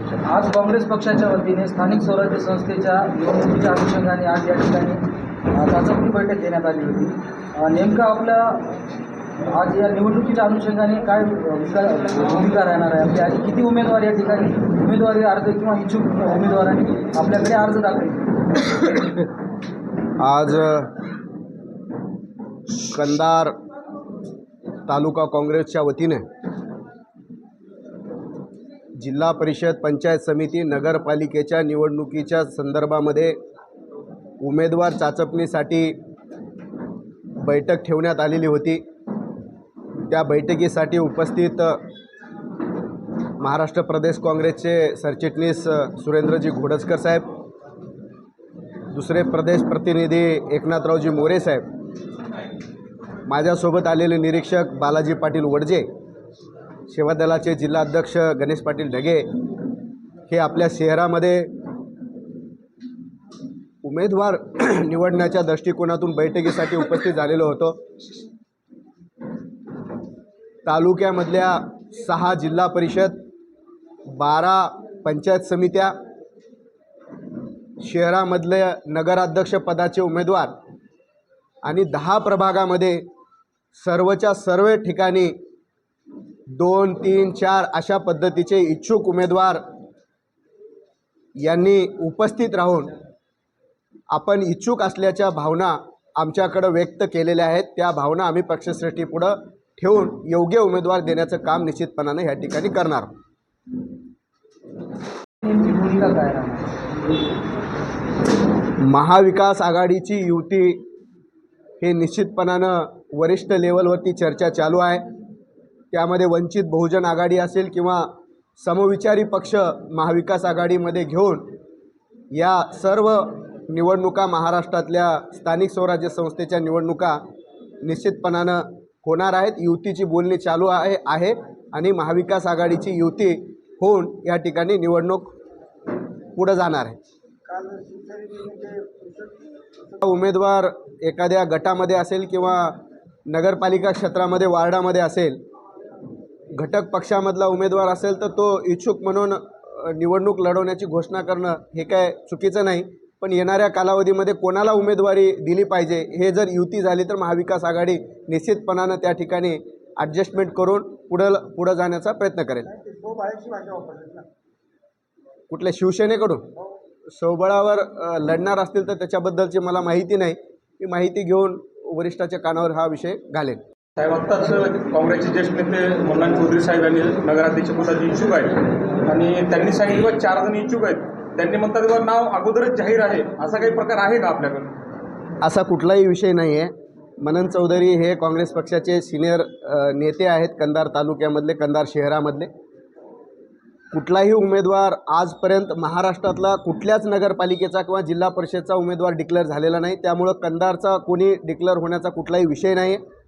आज काँग्रेस पक्षाच्या वतीने स्थानिक स्वराज्य संस्थेच्या निवडणुकीच्या अनुषंगाने आज या ठिकाणी चाचपणी बैठक घेण्यात आली होती. नेमकं आपल्या आज या निवडणुकीच्या अनुषंगाने काय भूमिका राहणार आहे? आपली आणि किती उमेदवार या ठिकाणी उमेदवारी अर्ज किंवा इच्छुक उमेदवारांनी आपल्याकडे अर्ज दाखल आज कंदार तालुका काँग्रेसच्या वतीने जिल्हा परिषद पंचायत समिती नगरपालिकेच्या निवडणुकीच्या संदर्भामध्ये उमेदवार चाचपणीसाठी बैठक ठेवण्यात आलेली होती. त्या बैठकीसाठी उपस्थित महाराष्ट्र प्रदेश काँग्रेसचे सरचिटणीस सुरेंद्रजी घोडजकर साहेब दुसरे प्रदेश प्रतिनिधी एकनाथरावजी मोरे साहेब माझ्यासोबत आलेले निरीक्षक बालाजी पाटील वडजे सेवादलाचे जिल्हाध्यक्ष गणेश पाटील ढगे हे आपल्या शहरामध्ये उमेदवार निवडण्याच्या दृष्टिकोनातून बैठकीसाठी उपस्थित झालेलो होतो. तालुक्यामधल्या सहा जिल्हा परिषद बारा पंचायत समित्या शहरामधले नगराध्यक्ष पदाचे उमेदवार आणि दहा प्रभागामध्ये सर्वच्या सर्व ठिकाणी दोन तीन चार अशा पद्धतीचे इच्छुक उमेदवार यांनी उपस्थित राहून आपण इच्छुक असल्याच्या भावना आमच्याकडं व्यक्त केलेल्या आहेत. त्या भावना आम्ही पक्षश्रेष्ठीपुढं ठेवून योग्य उमेदवार देण्याचं काम निश्चितपणानं ह्या ठिकाणी करणार. महाविकास आघाडीची युती हे निश्चितपणानं वरिष्ठ लेवलवरती चर्चा चालू आहे. त्यामध्ये वंचित बहुजन आघाडी असेल किंवा समविचारी पक्ष महाविकास आघाडीमध्ये घेऊन या सर्व निवडणुका महाराष्ट्रातल्या स्थानिक स्वराज्य संस्थेच्या निवडणुका निश्चितपणानं होणार आहेत. युतीची बोलणी चालू आहे आहे आणि महाविकास आघाडीची युती होऊन या ठिकाणी निवडणूक पुढं जाणार आहे. उमेदवार एखाद्या गटामध्ये असेल किंवा नगरपालिका क्षेत्रामध्ये वार्डामध्ये असेल घटक पक्षामधला उमेदवार असेल तर तो इच्छुक म्हणून निवडणूक लढवण्याची घोषणा करणं हे काय चुकीचं नाही. पण येणाऱ्या कालावधीमध्ये कोणाला उमेदवारी दिली पाहिजे हे जर युती झाली तर महाविकास आघाडी निश्चितपणानं त्या ठिकाणी ॲडजस्टमेंट करून पुढं पुढं जाण्याचा प्रयत्न करेल. कुठल्या शिवसेनेकडून? सोबळावर लढणार असतील तर त्याच्याबद्दलची मला माहिती नाही. ती माहिती घेऊन वरिष्ठाच्या कानावर हा विषय घालेल साहेब आत्ताच काँग्रेसचे ज्येष्ठ नेते मन्नान चौधरी साहेब यांनी नगराध्यक्ष पदाचे इच्छुक आहेत. आणि त्यांनी सांगितलं की चार जण इच्छुक आहेत. त्यांनी म्हणतात की बा नाव अगोदरच जाहीर आहे. असा काही प्रकार आहे का आपल्याकडे? असा कुठलाही विषय नाही आहे मनन चौधरी हे काँग्रेस पक्षाचे सिनियर नेते आहेत कंधार तालुक्यामधले कंधार शहरामधले. कुठलाही उमेदवार आजपर्यंत महाराष्ट्रातला कुठल्याच नगरपालिकेचा किंवा जिल्हा परिषदचा उमेदवार डिक्लेअर झालेला नाही. त्यामुळं कंधारचा कोणी डिक्लेअर होण्याचा कुठलाही विषय नाही आहे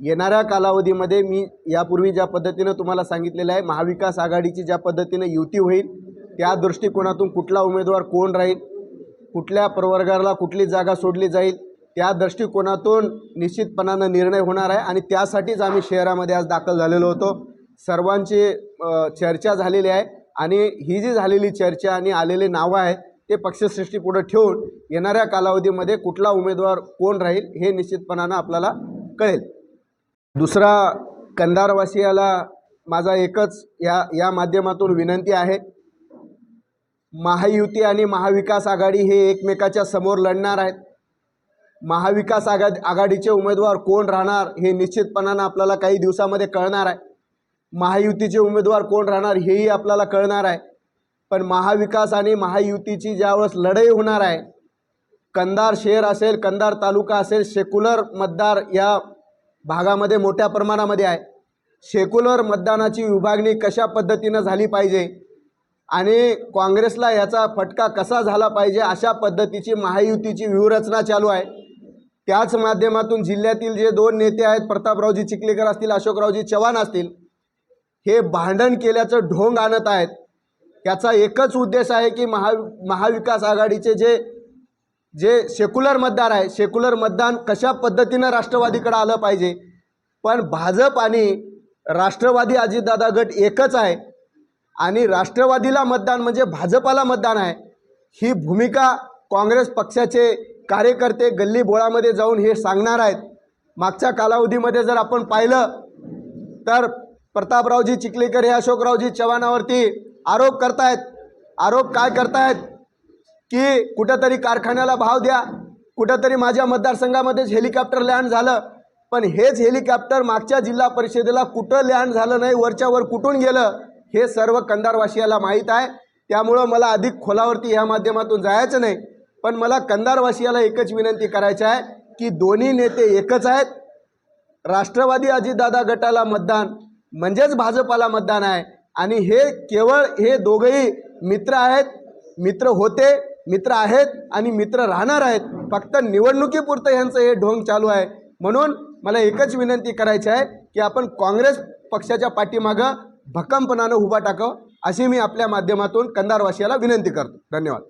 येणाऱ्या कालावधीमध्ये मी यापूर्वी ज्या पद्धतीनं तुम्हाला सांगितलेलं आहे महाविकास आघाडीची ज्या पद्धतीनं युती होईल त्या दृष्टिकोनातून कुठला उमेदवार कोण राहील कुठल्या प्रवर्गाला कुठली जागा सोडली जाईल त्या दृष्टिकोनातून निश्चितपणानं निर्णय होणार आहे आणि त्यासाठीच आम्ही शहरामध्ये आज दाखल झालेलो होतो. सर्वांची चर्चा झालेली आहे आणि ही जी झालेली चर्चा आणि आलेले नावं आहे ते पक्षसृष्टीपुढं ठेवून येणाऱ्या कालावधीमध्ये कुठला उमेदवार कोण राहील हे निश्चितपणानं आपल्याला कळेल. दुसरा कंधारवासियाला माझा एकच या या माध्यमातून विनंती आहे. महायुती आणि महाविकास आघाडी हे एकमेकाच्या समोर लढणार आहेत. महाविकास आघा आघाडीचे उमेदवार कोण राहणार हे निश्चितपणानं आपल्याला काही दिवसामध्ये कळणार आहे. महायुतीचे उमेदवार कोण राहणार हेही आपल्याला कळणार आहे. पण महाविकास आणि महायुतीची ज्यावेळेस लढाई होणार आहे कंधार शहर असेल कंधार तालुका असेल सेक्युलर मतदार या भागामध्ये मोठ्या प्रमाणामध्ये आहे. सेक्युलर मतदानाची विभागणी कशा पद्धतीनं झाली पाहिजे आणि काँग्रेसला याचा फटका कसा झाला पाहिजे अशा पद्धतीची महायुतीची व्यूहरचना चालू आहे. त्याच माध्यमातून जिल्ह्यातील जे दोन नेते आहेत प्रतापरावजी चिखलेकर असतील अशोकरावजी चव्हाण असतील हे भांडण केल्याचं ढोंग आणत आहेत. याचा एकच उद्देश आहे की महा महाविकास आघाडीचे जे जे सेक्युलर मतदार आहे सेक्युलर मतदान कशा पद्धतीनं राष्ट्रवादीकडे आलं पाहिजे? पण भाजप आणि राष्ट्रवादी अजितदादा गट एकच आहे आणि राष्ट्रवादीला मतदान म्हणजे भाजपाला मतदान आहे. ही भूमिका काँग्रेस पक्षाचे कार्यकर्ते गल्ली बोळामध्ये जाऊन हे सांगणार आहेत. मागच्या कालावधीमध्ये जर आपण पाहिलं तर प्रतापरावजी चिखलेकर हे अशोकरावजी चव्हाणावरती आरोप करतायत. आरोप काय करतायत? की कुठंतरी कारखान्याला भाव द्या. कुठंतरी माझ्या मतदारसंघामध्येच हेलिकॉप्टर लँड झालं. पण हेच हेलिकॉप्टर मागच्या जिल्हा परिषदेला कुठं लँड झालं नाही वरच्या वर कुठून गेलं हे सर्व कंदारवासियाला माहीत आहे. त्यामुळं मला अधिक खोलावरती ह्या माध्यमातून जायचं नाही. पण मला कंदारवासियाला एकच विनंती करायची आहे की दोन्ही नेते एकच आहेत. राष्ट्रवादी अजितदादा गटाला मतदान म्हणजेच भाजपाला मतदान आहे. आणि हे केवळ हे दोघंही मित्र आहेत. मित्र होते मित्र आहेत आणि मित्र राहणार आहेत. फक्त निवडणुकीपुरतं यांचं हे ढोंग चालू आहे. म्हणून मला एकच विनंती करायची आहे की आपण काँग्रेस पक्षाच्या पाठीमागं भक्कमपणानं उभा टाकावं अशी मी आपल्या माध्यमातून कंदारवासियाला विनंती करतो. धन्यवाद.